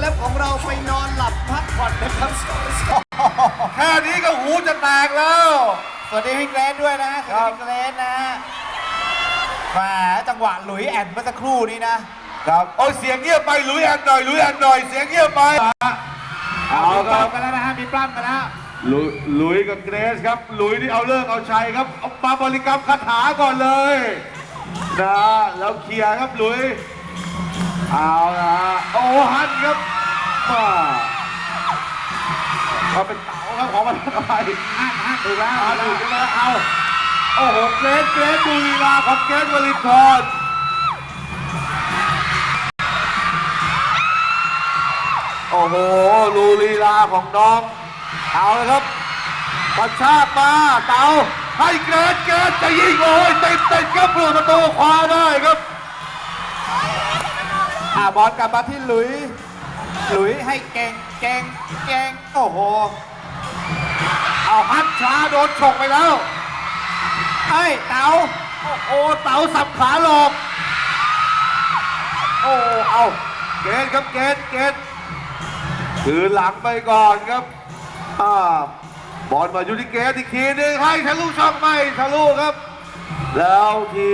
เลบของเราไปนอนหลับพักผ่อนนะครับแค่นี้ก็หูจะแตกแล้ว สวัสดีพี่เกรซด้วยนะสวัสดีพี่เกรซนะแหมจังหวะหลุยแอนเมื่อสักครู่นี้นะ ครับโอ้ยเสียงเงียบไปหลุยแอนหน่อยหลุยแอนหน่อยเสียงเงียบไปเอามีคปรัล้ำบกันแล้วนะฮะมีปล้ำกันแล้วหลุยหลุยกับเกรซครับหลุยนี่เอาเลิกเอาชัยครับเอามาบริกรรมคาถาก่อนเลยนะแล้วเคลียร์ครับหลุย เอาละโอ้ฮันครับมาเขาเป็นเต๋าครับของมันอะไรอ่านอ่านถูกแล้วเอาถูดูกแล้วกันแล้วเอาโอ้โหเกรซเกรซดูลีลาของเกรซวลินทรโอ้โหดูลีลาของน้องเอาเลยครับกระชากมาเตาให้เกรซเกรซจะยิงโอ้ยติดติดครับเพื่อประตูคว้าได้ครับอ่า บอลกลับมาที่หลุย หลุยให้เก่งเก่งเก่งโอ้โห เอาฮัดช้าโดนฉกไปแล้วเฮ้เต๋าโอ้โหเต๋าสับขาหลอกโอ้เอาเกตครับเกตเกตถือหลังไปก่อนครับอ่าบอลมาอยู่ที่เกตอีกทีหนึงให้ทะลุช่องไม่ทะลุครับ แล้วที